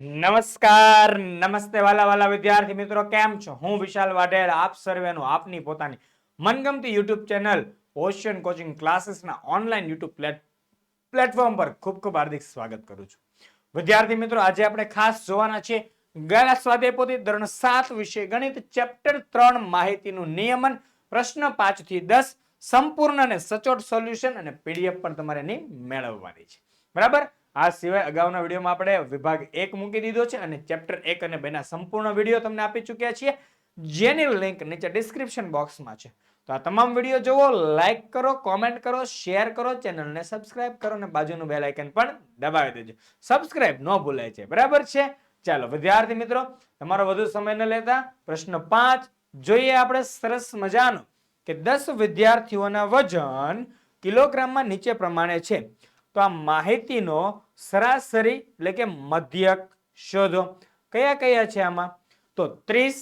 નમસ્કાર, નમસ્તે વાલા વાલા વિદ્યાર્થી મિત્રો, કેમ છો? હું વિશાલ વાઢેર આપ સર્વેનું, આપની પોતાની મનગમતી યુટ્યુબ ચેનલ ઓશિયન કોચિંગ ક્લાસીસના ઓનલાઈન યુટ્યુબ પ્લેટફોર્મ પર ખૂબ ખૂબ હાર્દિક સ્વાગત કરું છું. વિદ્યાર્થી મિત્રો, આજે આપણે ખાસ જોવાના છીએ ગયા સ્વાધ્યાય પોથી ધોરણ સાત વિશે ગણિત ચેપ્ટર ત્રણ માહિતીનું નિયમન. પ્રશ્ન પાંચથી દસ, સંપૂર્ણ અને સચોટ સોલ્યુશન અને પીડીએફ પણ તમારે એની મેળવવાની છે. બરાબર? આ સિવાય અગાઉના વિડીયોમાં આપણે વિભાગ એક મૂકી દીધો છે અને ચેપ્ટર એક અને બેના સંપૂર્ણ વીડિયો તમને આપી ચૂક્યા છીએ, જેની લિંક નીચે ડિસ્ક્રિપ્શન બોક્સમાં છે. તો આ તમામ વીડિયો જુઓ લાઇક કરો, કોમેન્ટ કરો, શેર કરો, ચેનલને સબસ્ક્રાઇબ કરો અને બાજુનું બેલ આઇકન પણ દબાવી દેજો. સબસ્ક્રાઇબ ન ભૂલાય છે, બરાબર છે? ચાલો, વિદ્યાર્થી મિત્રો, તમારો વધુ સમય ન લેતા પ્રશ્ન પાંચ, જોઈએ આપણે સરસ મજાનો કે દસ વિદ્યાર્થીઓના વજન કિલોગ્રામમાં નીચે પ્રમાણે છે. તો આ માહિતીનો સરાસરી એટલે કે મધ્યક શોધો. કયા કયા છે આમાં? તો ત્રીસ,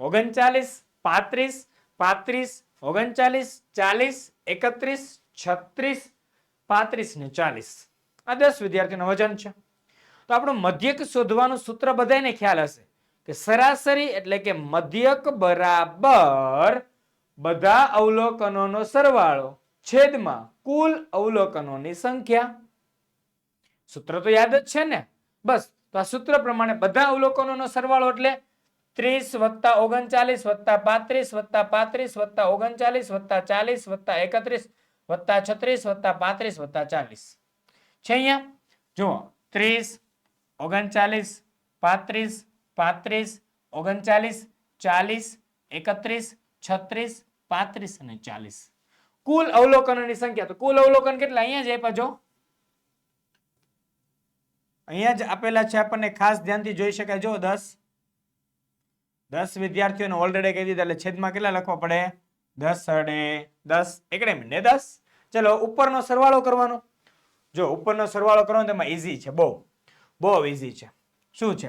ઓગણચાલીસ, પાંત્રીસ પાંત્રીસ, ઓગણચાલીસ, ચાલીસ, એકત્રીસ, છત્રીસ, પાંત્રીસ ને ચાલીસ. આ દસ વિદ્યાર્થીનું વજન છે. તો આપણું મધ્યક શોધવાનું સૂત્ર બધાને ખ્યાલ હશે કે સરાસરી એટલે કે મધ્યક બરાબર બધા અવલોકનોનો સરવાળો. છેદમાં કુલ અવલોકનોની સંખ્યા. સૂત્ર તો યાદ જ છે ને? બસ, તો આ સૂત્ર પ્રમાણે બધા અવલોકનોનો સરવાળો એટલે ત્રીસ વત્તા ઓગણચાલીસ વત્તા પાંત્રીસ વત્તા પાંત્રીસ વત્તા ઓગણચાલીસ વત્તા ચાલીસ વત્તા એકત્રીસ વત્તા છત્રીસ વત્તા પાંત્રીસ વત્તા ચાલીસ. છે અહીંયા? જુઓ, ત્રીસ, ઓગણચાલીસ, પાંત્રીસ પાંત્રીસ, ઓગણચાલીસ, ચાલીસ, એકત્રીસ, છત્રીસ, પાંત્રીસ અને ચાલીસ. કુલ અવલોકનોની સંખ્યા. તો કુલ અવલોકન કેટલા? અહીંયા જ આપ્યા જો. અહીંયા જ આપેલા છે આપણને ખાસ ધ્યાનથી જોઈ શકાય. જો, દસ. દસ વિદ્યાર્થીઓને ઓલરેડી કહી દીધા, એટલે છેદમાં કેટલા લખવા પડે? દસ અડે દસ. એકડે મિનિટ દસ. ચલો, ઉપરનો સરવાળો કરવાનો. જો, ઉપરનો સરવાળો કરવાનો તેમાં ઈઝી છે. બહુ. બહુ ઈઝી છે. શું છે?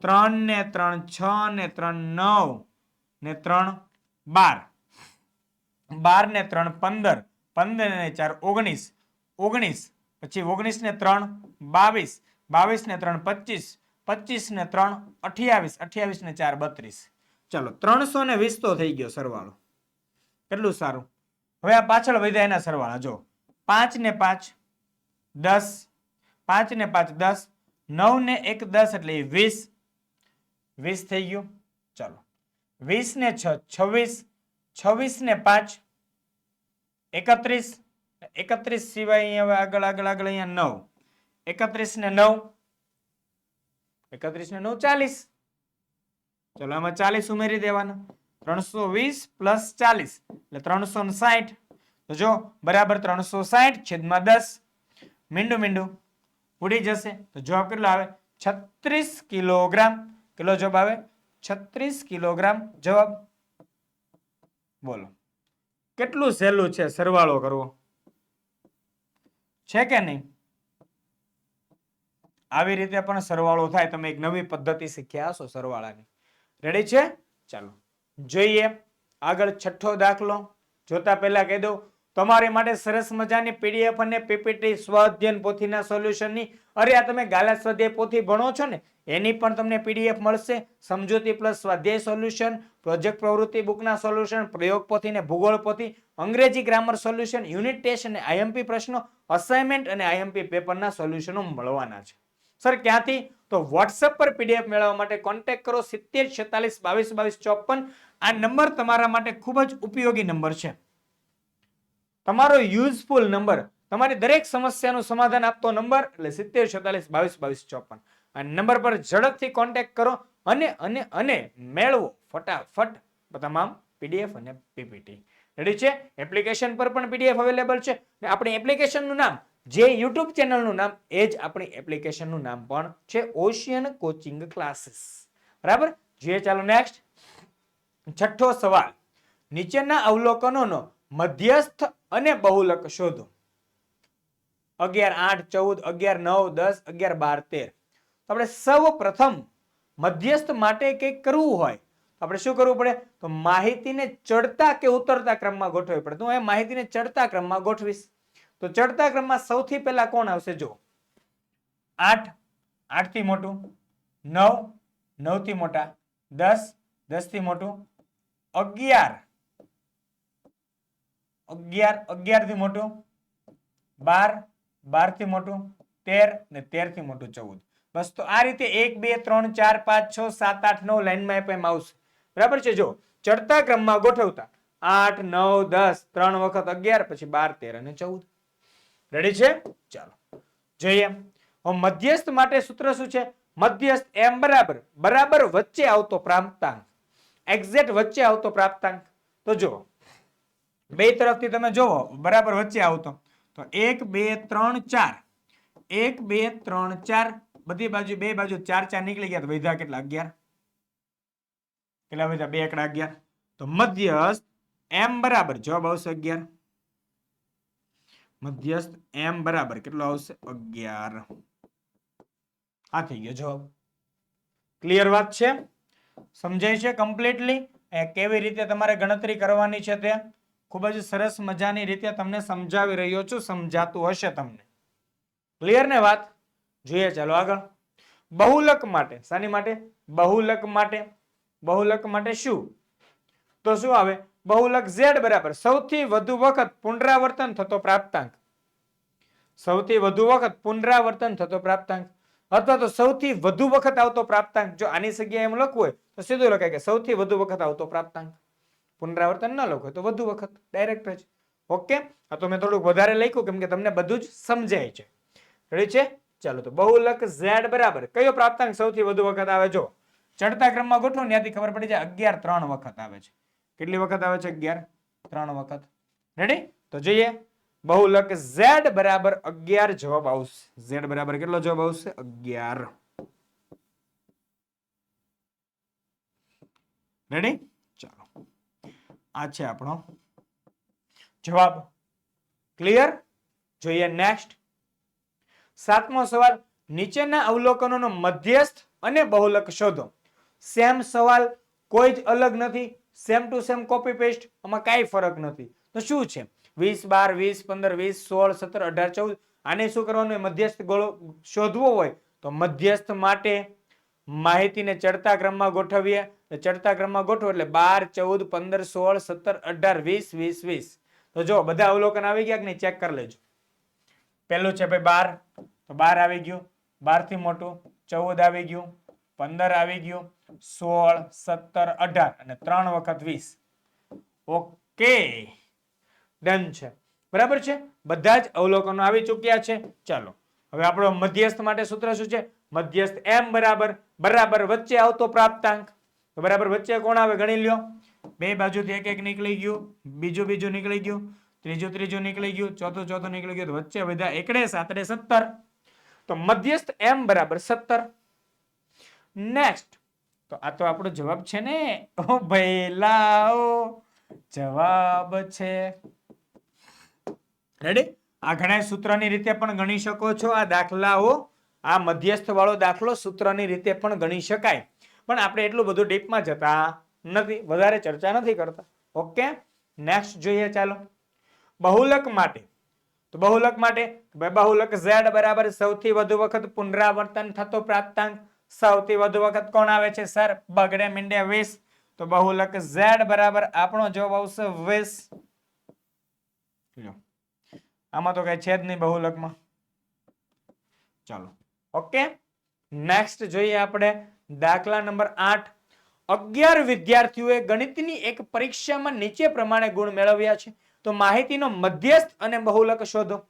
ત્રણ ને ત્રણ, છ ને ત્રણ, નવ ને ત્રણ, બાર. બાર ને ત્રણ, પંદર. પંદર ને ચાર, ઓગણીસ. ઓગણીસ, પછી ઓગણીસ ને ત્રણ, બાવીસ. બાવીસ ને ત્રણ, પચીસ. પચીસ ને ત્રણ, અઠ્યાવીસ. અઠ્યાવીસ ને ચાર, બત્રીસ. ચલો, ત્રણસો ને વીસ તો થઈ ગયો સરવાળો. કેટલું સારું? હવે આ પાછળ વધ્યા એના સરવાળા, જો. પાંચ ને પાંચ, દસ. પાંચ ને પાંચ, દસ. નવ ને એક, દસ એટલે વીસ. વીસ થઈ ગયું. ચાલો. વીસ ને છ, છવ્વીસ. છવ્વીસ ને પાંચ, એકત્રીસ એકત્રીસ સિવાય અહીંયા આગળ આગળ આગળ અહીંયા નવ. એકત્રીસ ને નવ, એકત્રીસ ને નવ, ચાલીસ. ચલો, આમાં ચાલીસ ઉમેરી દેવાના. ત્રણસો વીસ પ્લસ ચાલીસ, એટલે ત્રણસો ને સાઠ. તો જો, બરાબર ત્રણસો સાઠ છેદમાં દસ. મીંડું મીંડું. ઉડી જશે. તો જવાબ કેટલો આવે? છત્રીસ કિલોગ્રામ. કેટલો જવાબ આવે? છત્રીસ કિલોગ્રામ જવાબ. બોલો. કેટલું સહેલું છે સરવાળો કરવો? છે કે નહીં? આવી રીતે પણ સરવાળો થાય, તમે એક નવી પદ્ધતિ શીખ્યા હશો સરવાળાની. રેડી છે? ચાલો. જોઈએ. આગળ છઠ્ઠો દાખલો. જોતા પહેલા કહી દઉં. તમારી માટે સરસ મજાની પીડીએફ અને પીપીટી સ્વાધ્યન પોથીના સોલ્યુશનની અરે, આ તમે ગાલા સ્વાધ્યાય પોથી ભણો છો ને, એની પણ તમને પીડીએફ મળશે. સમજૂતી પ્લસ સ્વાધ્યાય સોલ્યુશન પ્રોજેક્ટ પ્રવૃત્તિ બુકના સોલ્યુશન પ્રયોગ પોથી ને ભૂગોળ પોથી, અંગ્રેજી ગ્રામર સોલ્યુશન યુનિટ ટેસ્ટ અને આઈએમપી પ્રશ્નો અસાઇનમેન્ટ અને આઈએમપી પેપરના સોલ્યુશનો મળવાના છે. સર ક્યાંથી? તો વોટ્સએપ પર પીડીએફ મેળવવા માટે કોન્ટેક્ટ કરો, સિત્તેર છેતાલીસ બાવીસ બાવીસ ચોપન. આ નંબર તમારા માટે ખૂબ જ ઉપયોગી નંબર છે. તમારો યુઝફુલ નંબર તમારી દરેક સમસ્યાનું સમાધાન આપતો નંબર એટલે સિત્તેર, છેતાલીસ, બાવીસ બાવીસ, ચોપન. આ નંબર પર ઝડપથી કોન્ટેક્ટ કરો અને અને અને મેળવો ફટાફટ તમામ પીડીએફ અને પીપીટી રેડી છે? એપ્લિકેશન પર પણ પીડીએફ અવેલેબલ છે. અને આપણી એપ્લિકેશનનું નામ, જે યુટ્યુબ ચેનલનું નામ, એ જ આપણી એપ્લિકેશનનું નામ પણ છે ઓશિયન કોચિંગ ક્લાસીસ બરાબર? જે ચાલો નેક્સ્ટ છઠ્ઠો સવાલ. નીચેના અવલોકનોનો મધ્યસ્થ અને બહુલક શોધો. અગિયાર, આઠ, ચૌદ, અગિયાર, નવ, દસ, અગિયાર, બાર, તેર. તો આપણે સૌ પ્રથમ મધ્યસ્થ માટે કંઈક કરવું હોય, તો આપણે શું કરવું પડે? તો માહિતીને ચડતા કે ઉતરતા ક્રમમાં ગોઠવવી પડે. તો એ માહિતીને ચડતા ક્રમમાં ગોઠવીશ. તો ચડતા ક્રમમાં સૌથી પહેલા કોણ આવશે? જો આઠ આઠથી મોટું. નવ નવથી મોટા. દસ દસથી મોટું. અગિયાર અગિયાર અગિયારથી મોટું, બાર બારથી મોટું, તેર ને તેરથી મોટું ચૌદ. બસ તો આ રીતે એક, બે, ત્રણ, ચાર, પાંચ, છ, સાત, આઠ, નવ લાઈનમાં એમ આવશે. બરાબર છે? જો ચડતા ક્રમમાં ગોઠવતા આઠ, નવ, દસ, ત્રણ વખત અગિયાર, પછી બાર, તેર અને ચૌદ. રેડી છે? ચાલો. જોઈએ. હવે મધ્યસ્થ માટે સૂત્ર શું છે? મધ્યસ્થ એમ બરાબર બરાબર વચ્ચે આવતો પ્રાપ્તાંક. એક્ઝેક્ટ વચ્ચે આવતો પ્રાપ્તાંક. તો જુઓ. બે તરફથી તમે જોવો, બરાબર વચ્ચે આવતો તો. એક, બે, ત્રણ, ચાર. એક, બે, ત્રણ, ચાર. બધી બાજુ, બે બાજુ ચાર ચાર નીકળી ગયા તો વધ્યા કેટલા? અગિયાર. કેટલા વધ્યા? બે, એકડા અગિયાર. તો મધ્યસ્થ એમ બરાબર, જવાબ આવશે અગિયાર. મધ્યસ્થ એમ બરાબર કેટલો આવશે? અગિયાર. આ થઈ ગયો જવાબ. ક્લિયર વાત છે? સમજાય છે કમ્પ્લીટલી કેવી રીતે તમારે ગણતરી કરવાની છે તે? ખૂબ જ સરસ મજાની રીતે તમને સમજાવી રહ્યો છું, સમજાતું હશે તમને. ક્લિયર ને વાત? જોઈએ, ચાલો આગળ. બહુલક માટે, શાની માટે? બહુલક માટે. બહુલક માટે શું? તો શું આવે? બહુલક ઝેડ બરાબર. સૌથી વધુ વખત પુનરાવર્તન થતો પ્રાપ્તાંક. સૌથી વધુ વખત પુનરાવર્તન થતો પ્રાપ્તાંક. અથવા તો સૌથી વધુ વખત આવતો પ્રાપ્તાંક. જો આની જગ્યાએ એમ લખવું હોય, તો સીધું લખાય કે સૌથી વધુ વખત આવતો પ્રાપ્તાંક. પુનરાવર્તન ન લખો, તો વધુ વખત ડાયરેક્ટ જ. ઓકે આ તો મેં થોડુંક વધારે લખ્યું, કેમ કે તમને બધું જ સમજાય છે. રેડી છે? ચાલો, તો બહુલક ઝેડ બરાબર. કયો પ્રાપ્તાંક સૌથી વધુ વખત આવે? જો, ચડતા ક્રમમાં ગોઠવો, ત્યાંથી ખબર પડી જાય અગિયાર, ત્રણ વખત આવે છે. કેટલી વખત આવે છે? અગિયાર, ત્રણ વખત. રેડી તો જોઈએ. બહુલક ઝેડ બરાબર અગિયાર જવાબ આવશે. ઝેડ બરાબર કેટલો જવાબ આવશે? અગિયાર. રેડી આ છે આપણો જવાબ. ક્લિયર જોઈએ નેક્સ્ટ સાતમો સવાલ, નીચેના અવલોકનોનો મધ્યસ્થ અને બહુલક શોધો. સેમ સવાલ કોઈ જ અલગ નથી same to same copy paste આમાં કાંઈ ફરક નથી. તો શું છે? વીસ, બાર, વીસ, પંદર, વીસ, સોળ, સત્તર, અઢાર, ચૌદ, આને શું કરવાનું હોય? મધ્યસ્થ ગોળો શોધવો હોય. તો મધ્યસ્થ માટે માહિતીને ચડતા ક્રમમાં ગોઠવીએ. ચડતા ક્રમમાં ગોઠવો એટલે બાર, ચૌદ, પંદર, સોળ, સત્તર, અઢાર, વીસ વીસ વીસ. તો જો, બધા અવલોકન આવી ગયા કે નહીં, ચેક કરી લેજો. પહેલું છે ભાઈ બાર. તો બાર આવી ગયું. બારથી મોટું ચૌદ આવી ગયું. પંદર આવી ગયું. સોળ, સત્તર, અઢાર અને ત્રણ વખત વીસ. ઓકે. ડન છે. બરાબર છે? બધા જ અવલોકનો આવી ચૂક્યા છે. ચાલો. હવે આપણો મધ્યસ્થ માટે સૂત્ર શું છે? મધ્યસ્થ એમ બરાબર બરાબર વચ્ચે આવતો પ્રાપ્તાંક. તો બરાબર વચ્ચે કોણ આવે ગણી લ્યો. બે બાજુથી એક એક નીકળી ગયું, બીજું બીજું નીકળી ગયું, ત્રીજું ત્રીજું નીકળી ગયું, ચોથું ચોથું નીકળી ગયું વચ્ચે બધા એકડે સાતડે સત્તર. તો મધ્યસ્થ એમ બરાબર સત્તર. નેક્સ્ટ તો આ તો આપણો જવાબ છે ને, ઓ ભાઈ લાઓ જવાબ છે. રેડી આ ઘણા સૂત્રની રીતે પણ ગણી શકો છો, આ દાખલાઓ, આ મધ્યસ્થ વાળો દાખલો સૂત્રની રીતે પણ ગણી શકાય. પણ આપણે એટલું બધું ડીપમાં જતા નથી, વધારે ચર્ચા નથી કરતા. ઓકે? નેક્સ્ટ જોઈએ ચાલો. બહુલક માટે. તો બહુલક માટે બહુલક ઝેડ બરાબર સૌથી વધુ વખત પુનરાવર્તન થતો પ્રાપ્તાંક. સૌથી વધુ વખત કોણ આવે છે, સર? બગડે મીંડે વીસ. તો બહુલક ઝેડ બરાબર આપણો જવાબ આવશે 20 લ્યો. આમાં તો કઈ છે જ નહીં બહુલકમાં. ચાલો. ઓકે? નેક્સ્ટ જોઈએ આપણે. દાખલા નંબર આઠ. અગિયાર વિદ્યાર્થીઓએ ગણિતની એક પરીક્ષામાં નીચે પ્રમાણે ગુણ મેળવ્યા છે. તો માહિતીનો મધ્યસ્થ અને બહુલક શોધો.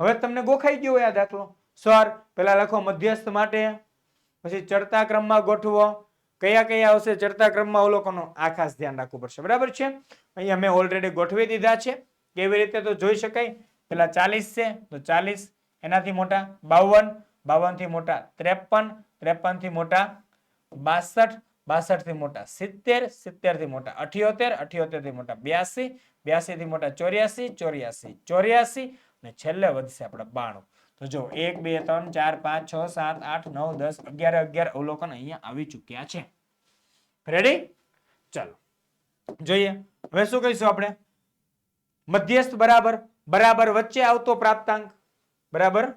હવે તમને ગોખાઈ ગયો આ દાખલો. સર, પેલા લખો મધ્યસ્થ માટે, પછી ચડતા ક્રમમાં ગોઠવો. કયા કયા આવશે ચડતા ક્રમમાં અવલોકનો? આ ખાસ ધ્યાન રાખવું પડશે. બરાબર છે? અહીંયા મેં ઓલરેડી ગોઠવી દીધા છે. કેવી રીતે તો જોઈ શકાય. પેલા ચાલીસ છે, તો ચાલીસ. એનાથી મોટા બાવન. બાવનથી મોટા ત્રેપન. ત્રેપનથી મોટા બાસઠ બાસઠથી મોટા સિત્તેર સિત્તેરથી મોટા અઠ્યોતેર અઠ્યોતેરથી મોટા બ્યાસી બ્યાસી થી મોટા ચોર્યાસી ચોર્યાસી ચોર્યાસી અને છેલ્લે વધશે આપણે બાણું. તો જો એક, બે, ત્રણ, ચાર, પાંચ, છ, સાત, આઠ, નવ, દસ, અગિયાર અગિયાર અવલોકન અહીંયા આવી ચૂક્યા છે. રેડી ચાલો. જોઈએ. હવે શું કહીશું આપણે? મધ્યસ્થ બરાબર બરાબર વચ્ચે આવતો પ્રાપ્તાંક. બરાબર?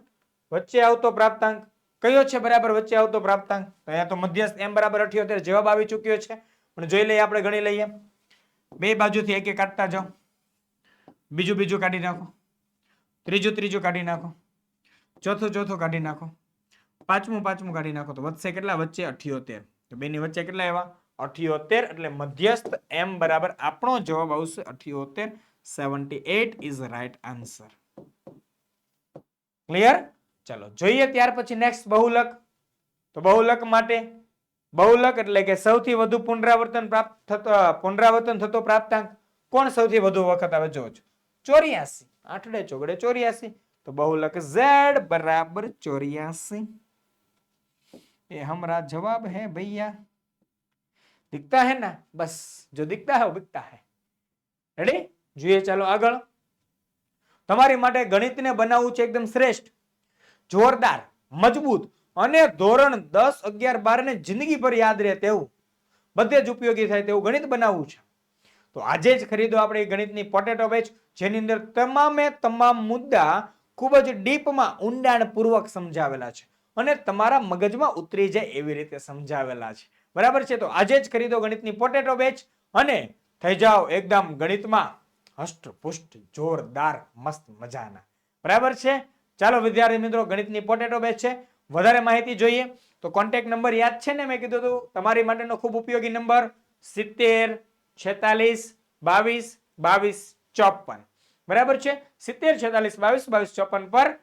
વચ્ચે આવતો પ્રાપ્તાંક. કયો છે બરાબર વચ્ચે આવતો પ્રાપ્તાંક? તો અહીંયા તો મધ્યસ્થ એમ બરાબર અઠ્યોતેર જવાબ આવી ચૂક્યો છે. પણ જોઈ લઈએ, આપણે ગણી લઈએ. બે બાજુથી એક કાઢતા જાઓ. બીજું બીજું કાઢી નાખો. ત્રીજું ત્રીજું કાઢી નાખો. ચોથું ચોથું કાઢી નાખો. પાંચમું પાંચમું કાઢી નાખો. તો વધશે કેટલા? વચ્ચે અઠ્યોતેર. તો બેની વચ્ચે કેટલા એવા અઠ્યોતેર. એટલે મધ્યસ્થ એમ બરાબર આપણો જવાબ આવશે અઠ્યોતેર. Seventy eight is right answer clear ચાલો જોઈએ ત્યાર પછી નેક્સ્ટ બહુલક તો બહુલક માટે બહુલક એટલે કે સૌથી વધુ પુનરાવર્તન પ્રાપ્ત થતો પુનરાવર્તન થતો પ્રાપ્તાંક કોણ સૌથી વધુ વખત આવે જો ચોર્યાસી આઠડે ચોગડે ચોર્યાસી તો બહુલક ઝેડ બરાબર ચોર્યાસી ये हमारा जवाब है भैया दिखता है ना बस जो दिखता है वो बिकता है રેડી જોઈએ ચાલો આગળ તમારી માટે ગણિતને બનાવવું છે એકદમ શ્રેષ્ઠ જોરદાર, મજબૂત અને ધોરણ દસ અગિયાર બાર ને જિંદગી પર યાદ રહે તેવું. બધે જ ઉપયોગી થાય તેવું ગણિત બનાવવું છે. તો આજે જ ખરીદો આપણે ગણિતની પોટેટો બેચ, જેની અંદર તમામે તમામ મુદ્દા ખૂબ જ ડીપમાં ઊંડાણપૂર્વક સમજાવેલા છે અને તમારા મગજમાં ઉતરી જાય એવી રીતે સમજાવેલા છે. બરાબર છે? તો આજે જ ખરીદો ગણિતની પોટેટો બેચ અને થઈ જાઓ એકદમ ગણિતમાં હષ્ટપુષ્ટ, જોરદાર, મસ્ત મજાના. બરાબર છે? ચાલો વિદ્યાર્થી મિત્રો, ગણિતની પોટેટો બેચ છે. વધારે માહિતી જોઈએ. તો કોન્ટેક્ટ નંબર યાદ છે ને? મેં કીધું હતું, તમારી માટેનો ખૂબ ઉપયોગી નંબર સિત્તેર, છેતાલીસ, બાવીસ બાવીસ, ચોપન. બરાબર છે? સિત્તેર, છેતાલીસ, બાવીસ બાવીસ, ચોપન પર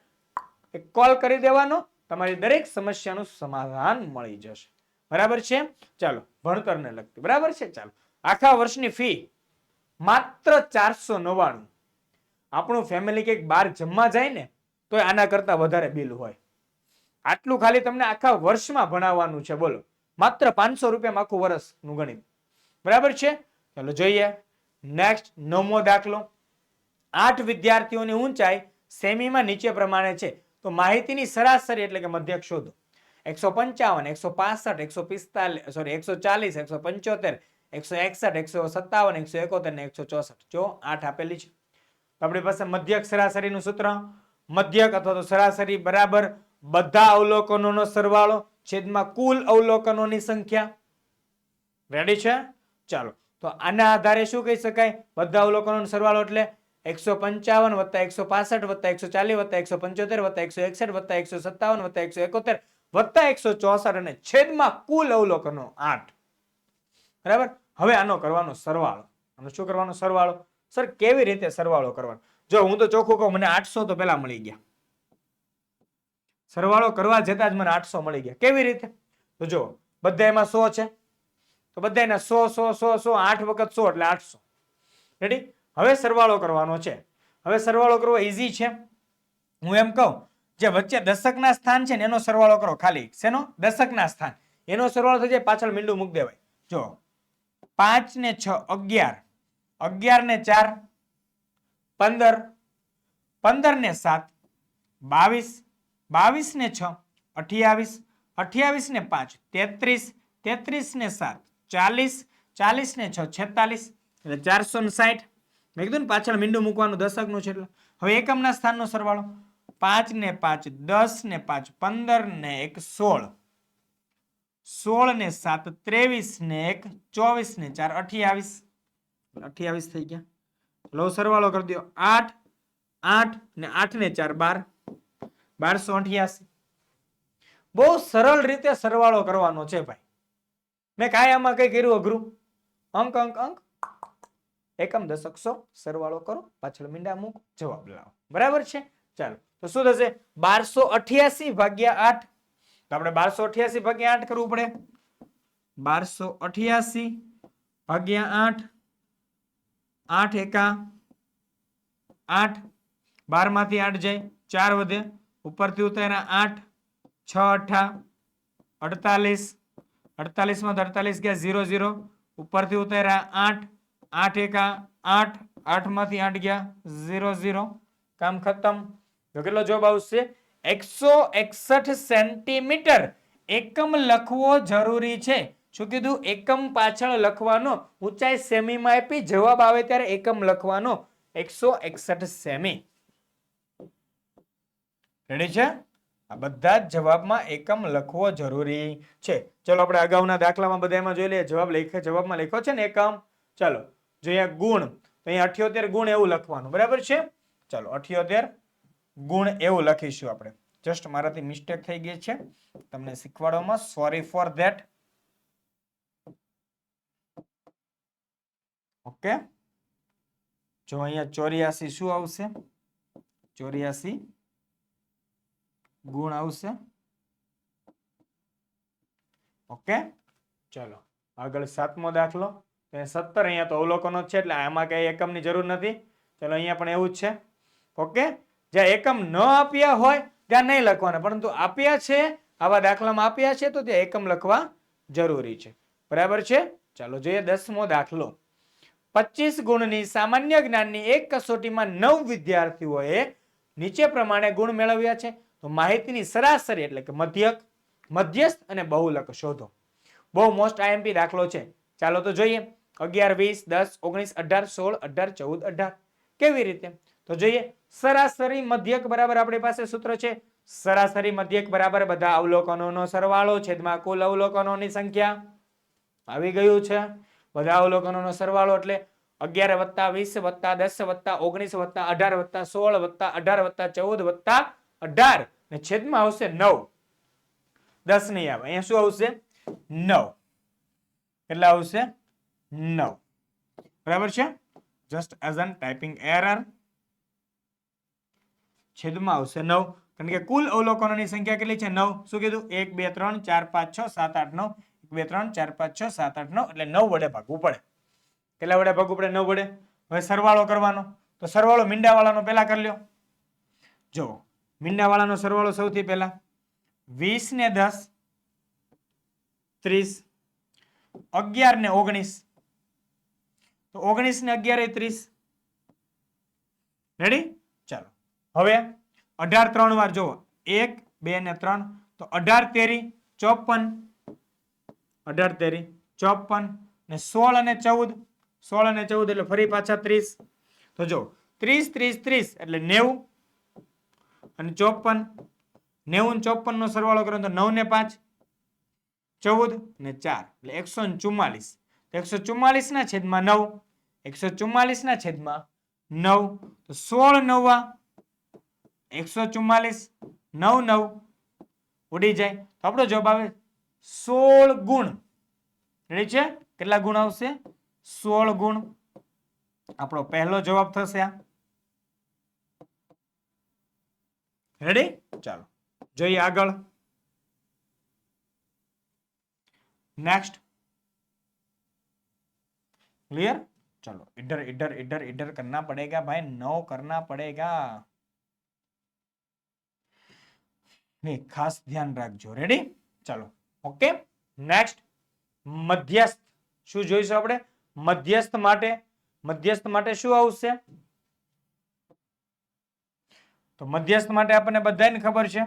એક કોલ કરી દેવાનો. તમારી દરેક સમસ્યાનું સમાધાન મળી જશે. બરાબર છે? ચાલો, ભણતરને લગતી. બરાબર છે? ચાલો. આખા વર્ષની ફી માત્ર ચારસો નવ્વાણું. આપણું ફેમિલી કંઈક બહાર જમવા જાય ને તો આના કરતા વધારે બિલ હોય. આટલું ખાલી તમને આખા વર્ષમાં ભણાવવાનું છે, બોલો. માત્ર પાંચસો રૂપિયામાં આખું વર્ષનું ગણિત. બરાબર છે? ચાલો જોઈએ. નેક્સ્ટ નવમો દાખલો. આઠ વિદ્યાર્થીઓની ઊંચાઈ સેમીમાં નીચે પ્રમાણે છે. તો માહિતીની સરાસરી એટલે કે મધ્યક શોધો. એકસો પંચાવન, એકસો પાસઠ, એકસો પિસ્તાલીસ સોરી એકસો ચાલીસ, એકસો પંચોતેર, એકસો એકસઠ, એકસો સત્તાવન, એકસો એકોતેર ને એકસો ચોસઠ. જો આઠ આપેલી છે. આપણી પાસે મધ્યક સરાસરીનું સૂત્ર મધ્યક અથવા તો સરાસરી બરાબર બધા અવલોકનોનો સરવાળો, છેદમાં કુલ અવલોકનોની સંખ્યા. રેડી છે? ચાલો. તો આના આધારે શું કહી શકાય? બધા અવલોકનોનો સરવાળો એટલે એકસો પંચાવન વત્તા એકસો પાસઠ વત્તા એકસો ચાલીસ વત્તા એકસો પંચોતેર વત્તા એકસો એકસઠ વત્તા એકસો સત્તાવન વત્તા એકસો એકોતેર વત્તા એકસો ચોસઠ અને છેદમાં કુલ અવલોકનો આઠ. બરાબર? હવે આનો કરવાનો સરવાળો. આનો શું કરવાનો સરવાળો? સર, કેવી રીતે સરવાળો કરવાનો? જો હું તો ચોખ્ખું કહું, મને આઠસો તો પેલા મળી ગયા. સરવાળો કરવા જતા જ મને આઠસો મળી ગયા. કેવી રીતે? તો જો, બધા એમાં સો છે. તો બધા એના સો સો સો સો, આઠ વખત સો એટલે આઠસો. રેડી હવે સરવાળો કરવાનો છે. હવે સરવાળો કરવો ઈઝી છે. હું એમ કહું, જે વચ્ચે દશકના સ્થાન છે ને, એનો સરવાળો કરો ખાલી. શેનો? દશકના સ્થાન. એનો સરવાળો થઈ જાય પાછળ મીંડું મૂકી દેવાય. જો, પાંચ ને છ, અગિયાર. અગિયાર ને ચાર પંદર. પંદર ને સાત. બાવીસ. બાવીસ ને છ. અઠ્યાવીસ. અઠ્યાવીસ ને પાંચ. તેત્રીસ. તેત્રીસ ને સાત. ચાલીસ. ચાલીસ ને છ. છેતાલીસ. એટલે ચારસો ને સાઠ. મેં કીધું ને પાછળ મીંડું મૂકવાનું દશકનું છે એટલે. હવે એકમના સ્થાનનો સરવાળો. પાંચ ને પાંચ, દસ ને પાંચ, પંદર ને એક, સોળ. સોળ ને સાત, ત્રેવીસ ને એક, ચોવીસ ને ચાર, અઠ્યાવીસ. અઠ્યાવીસ થઈ ગયા. લો, સરવાળો કરી દો. આઠ આઠ ને આઠ ને ચાર, બાર. બારસો અઠ્યાસી. બહુ સરળ રીતે સરવાળો કરવાનો છે ભાઈ. મેં કાંઈ આમાં કઈ કર્યું અઘરું? અંક અંક અંક. એકમ દશક સો, સરવાળો કરો, પાછળ મીંડા મૂક, જવાબ લાવો. બરાબર છે? ચાલો. તો શું થશે? બારસો અઠ્યાસી ભાગ્યા આઠ. તો આપણે બારસો અઠ્યાસી ભાગ્યા આઠ કરવું પડે. બારસો અઠ્યાસી ભાગ્યા આઠ. આઠ એકા, આઠ બારમાંથી આઠ જાય, ચાર વધે. ઉપરથી ઉતાર્યા આઠ, છ અઠા, અડતાલીસ, અડતાલીસમાં અડતાલીસ ગયા, ઝીરો ઝીરો. ઉપરથી ઉતાર્યા આઠ આઠ એકા, આઠ, આઠમાંથી આઠ ગયા, ઝીરો ઝીરો. કામ ખતમ. તો કેટલો જવાબ આવશે? એકસો એકસઠ સેન્ટીમીટર એકમ લખવો જરૂરી છે. શું કીધું? એકમ પાછળ લખવાનો. ઊંચાઈ સેમીમાં આપી, જવાબ આવે ત્યારે એકમ લખવાનો. એકસો એકસઠ સેમી. રેડી છે? આ બધા જ જવાબમાં એકમ લખવો જરૂરી છે. ચલો, આપણે અગાઉના દાખલામાં બધામાં જોઈ લઈએ. જવાબ લખે, જવાબમાં લખ્યો છે ને એકમ. ચલો, જોઈએ ગુણ. તો અહીંયા અઠ્યોતેર ગુણ એવું લખવાનું. બરાબર છે? ચલો, અઠ્યોતેર ગુણ એવું લખીશું આપણે. જસ્ટ મારાથી મિસ્ટેક થઈ ગઈ છે. તમને શીખવાડવામાં. Sorry for that okay? જો અહીંયા ચોર્યાસી શું આવશે? ચોર્યાસી ગુણ આવશે? ઓકે? ચલો, આગળ સાતમો દાખલો. સત્તર અહીંયા તો અવલોકનો જ છે, એટલે આમાં કઈ એકમની જરૂર નથી. ચલો, અહીંયા પણ એવું જ છે. ઓકે? જ્યાં એકમ ન આપ્યા હોય, ત્યાં નહીં લખવાના. પરંતુ આપ્યા છે, આવા દાખલામાં આપ્યા છે, તો ત્યાં એકમ લખવા જરૂરી છે. બરાબર છે? ચાલો, જોઈએ દસમો દાખલો. પચીસ ગુણની સામાન્ય જ્ઞાનની એક કસોટીમાં નવ વિદ્યાર્થીઓએ નીચે પ્રમાણે ગુણ મેળવ્યા છે. તો માહિતીની સરાસરી એટલે કે મધ્યક, મધ્યસ્થ અને બહુલક શોધો. બહુ મોસ્ટ આઈએમપી દાખલો છે. ચાલો તો જોઈએ. અગિયાર, વીસ, દસ, ઓગણીસ, અઢાર, સોળ, અઢાર, ચૌદ, અઢાર. કેવી રીતે? તો જોઈએ. સરાસરી મધ્યક બરાબર આપણી પાસે સૂત્ર છે. સરાસરી મધ્યક બરાબર બધા અવલોકનોનો સરવાળો, છેદમાં કુલ અવલોકનોની સંખ્યા. આવી ગયું છે. બધા અવલોકનોનો સરવાળો એટલે અગિયાર વત્તા વીસ વત્તા દસ વત્તા ઓગણીસ વત્તા અઢાર વત્તા સોળ વત્તા અઢાર વત્તા ચૌદ વત્તા અઢાર. ને છેદમાં આવશે નવ. દસ નહીં આવે. અહીંયા શું આવશે? નવ. કેટલા આવશે? નવ. બરાબર છે? Just as an typing error છેદમાં આવશે નવ. કારણ કે કુલ અવલોકનોની સંખ્યા કેટલી છે? નવ. શું કીધું? એક, બે, ત્રણ, ચાર, પાંચ, છ, સાત, આઠ, નવ. બે, ત્રણ, ચાર, પાંચ, છ, સાત, આઠ, નવ, એટલે નવ વડે ભાગવું પડે. કેટલા વડે ભાગવું પડે? નવ વડે. હવે સરવાળો કરવાનો. તો સરવાળો મીંડાવાળાનો પહેલા કરી લ્યો. જો મીંડાવાળાનો સરવાળો સૌથી પહેલા. વીસ ને દસ, ત્રીસ, અગિયાર ને ઓગણીસ. તો ઓગણીસ ને અગિયાર એ ત્રીસ. રેડી ચાલો. હવે અઢાર ત્રણ વાર જુઓ. એક, બે ને ત્રણ. તો અઢાર તેરી, ચોપન. અઢાર તેરી, ચોપન ને સોળ અને ચૌદ. સોળ અને ચૌદ એટલે ફરી પાછા ત્રીસ. તો જો, ત્રીસ ત્રીસ ત્રીસ એટલે નેવું અને ચોપન, નેવું ચોપન નો સરવાળો કરો તો નવ ને પાંચ, ચૌદ ને ચાર. એટલે એકસો ને ચુમ્માલીસ. એકસો ચુમ્માલીસ ના છેદમાં નવ, એકસો ચુમ્માલીસ ના છેદમાં નવ. તો સોળ નવા, એકસો ચુમ્માલીસ, નવ નવ ઉડી જાય. તો આપણો જવાબ આવે સોળ ગુણ રેડી છે કેટલા ગુણ આવશે સોળ ગુણ આપણો પહેલો જવાબ થશે આ રેડી ચાલો જોઈએ આગળ नेक्स्ट क्लियर चलो इधर इधर इधर इधर करना पड़ेगा भाई नो करना पड़ेगा नहीं खास ध्यान રાખજો રેડી ચાલો ઓકે નેક્સ્ટ મધ્યસ્થ. શું જોઈશું આપણે? મધ્યસ્થ માટે મધ્યસ્થ માટે શું આવશે? તો મધ્યસ્થ માટે આપણને બધાને ખબર છે.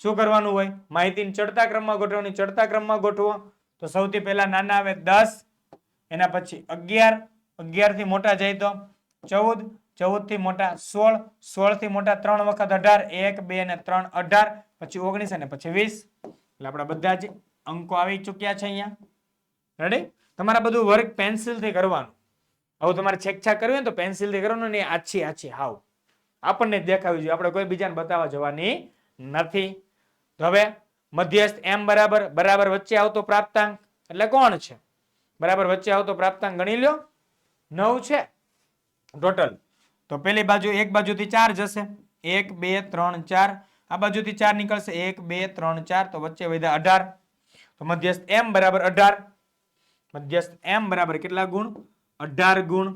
શું કરવાનું હોય? માહિતીને ચડતા ક્રમમાં ગોઠવવાની ચડતા ક્રમમાં ગોઠવો. તો સૌથી પહેલા નાના આવે દસ, એના પછી અગિયાર. અગિયારથી મોટા જાય તો ચૌદ. ચૌદથી મોટા સોળ સોળથી મોટા ત્રણ વખત અઢાર, એક, બે ને ત્રણ અઢાર, પછી ઓગણીસ અને પછી વીસ. એટલે આપણા બધા જ અંકો આવી ચૂક્યા છે અહીંયા. રેડી તમારા બધું વર્ક પેન્સિલથી કરવાનું. હવે તમારે છેકછાક કરવી હોય તો પેન્સિલથી કરવાનું ને આછી આછી. હાવ આપણને દેખાવી જોઈએ. આપણે કોઈ બીજાને બતાવવા જવાની નથી. તો હવે મધ્યસ્થ એમ બરાબર બરાબર વચ્ચે આવતો પ્રાપ્તાંક. એટલે કોણ છે? બરાબર વચ્ચે આવતો પ્રાપ્તાંક ગણી લ્યો. નવ છે. ટોટલ તો પેલી બાજુ એક બાજુથી ચાર જશે. એક, બે, ત્રણ, ચાર. આ બાજુથી ચાર નીકળશે. એક, બે, ત્રણ, ચાર. તો વચ્ચે વધ્યા અઢાર. તો મધ્યસ્થ એમ બરાબર અઢાર. મધ્યસ્થ એમ બરાબર કેટલા ગુણ? અઢાર ગુણ.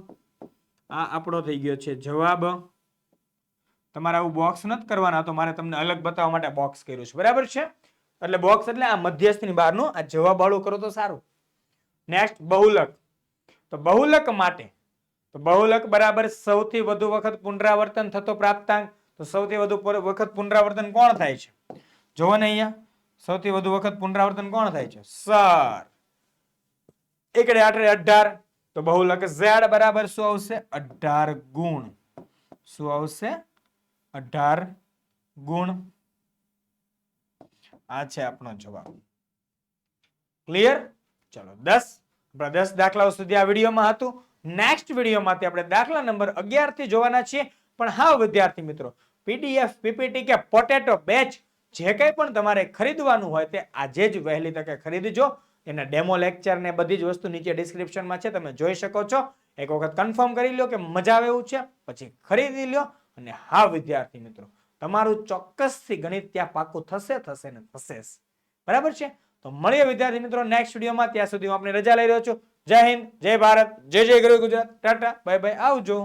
આ આપણો થઈ ગયો છે જવાબ. તમારે આવું બોક્સ નથી કરવાના, તો મારે તમને અલગ બતાવવા માટે બોક્સ કર્યું છે. બરાબર છે? એટલે બોક્સ એટલે આ મધ્યસ્થની બહારનું આ જવાબ વાળું કરો તો સારું. નેક્સ્ટ બહુલક. તો બહુલક માટે તો બહુલક બરાબર સૌથી વધુ વખત પુનરાવર્તન થતો પ્રાપ્તાંક, તો સૌથી વધુ વખત પુનરાવર્તન કોણ થાય છે? જોવો ને અહીંયા, સૌથી વધુ વખત પુનરાવર્તન કોણ થાય છે? સર. એકડે આઠડે અઢાર, તો બહુલક ઝેડ બરાબર શું આવશે? અઢાર ગુણ. શું આવશે? અઢાર ગુણ. આ છે આપણો જવાબ. ક્લિયર? ચલો, દસ. આપણા દસ દાખલાઓ સુધી આ વિડીયોમાં હતું. નેક્સ્ટ વિડીયોમાંથી આપણે દાખલા નંબર અગિયારથી જોવાના છીએ. પણ હા, વિદ્યાર્થી મિત્રો પીડીએફ પીપીટી કે પોટેટો બેચ જે કંઈ પણ તમારે ખરીદવાનું હોય તે આજે જ વહેલી તકે ખરીદજો. એના ડેમો લેક્ચર ને બધી જ વસ્તુ નીચે ડિસ્ક્રિપ્શનમાં છે, તમે જોઈ શકો છો. એક વખત કન્ફર્મ કરી લો કે મજા આવે એવું છે, પછી ખરીદી લ્યો અને હા, વિદ્યાર્થી મિત્રો, તમારું ચોક્કસથી ગણિત ત્યાં પાકું થશે થશે ને થશે. બરાબર છે? તો મળીએ વિદ્યાર્થી મિત્રો નેક્સ્ટ વિડીયોમાં. ત્યાં સુધી હું આપણે રજા લઈ રહ્યો છું. જય હિન્દ જય ભારત જય જય ગરવી ગુજરાત. ટાટા બાય બાય આવજો.